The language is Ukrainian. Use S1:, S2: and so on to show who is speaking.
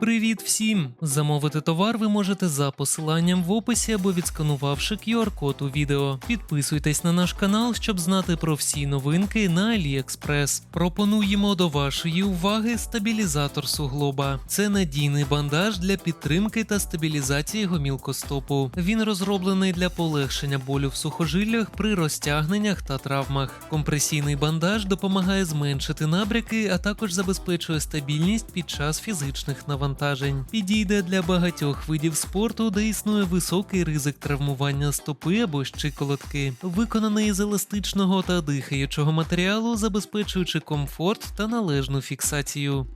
S1: Привіт всім! Замовити товар ви можете за посиланням в описі або відсканувавши QR-код у відео. Підписуйтесь на наш канал, щоб знати про всі новинки на AliExpress. Пропонуємо до вашої уваги стабілізатор суглоба. Це надійний бандаж для підтримки та стабілізації гомілкостопу. Він розроблений для полегшення болю в сухожиллях при розтягненнях та травмах. Компресійний бандаж допомагає зменшити набряки, а також забезпечує стабільність під час фізичних навантажень. Підійде для багатьох видів спорту, де існує високий ризик травмування стопи або щиколотки. Виконаний з еластичного та дихаючого матеріалу, забезпечуючи комфорт та належну фіксацію.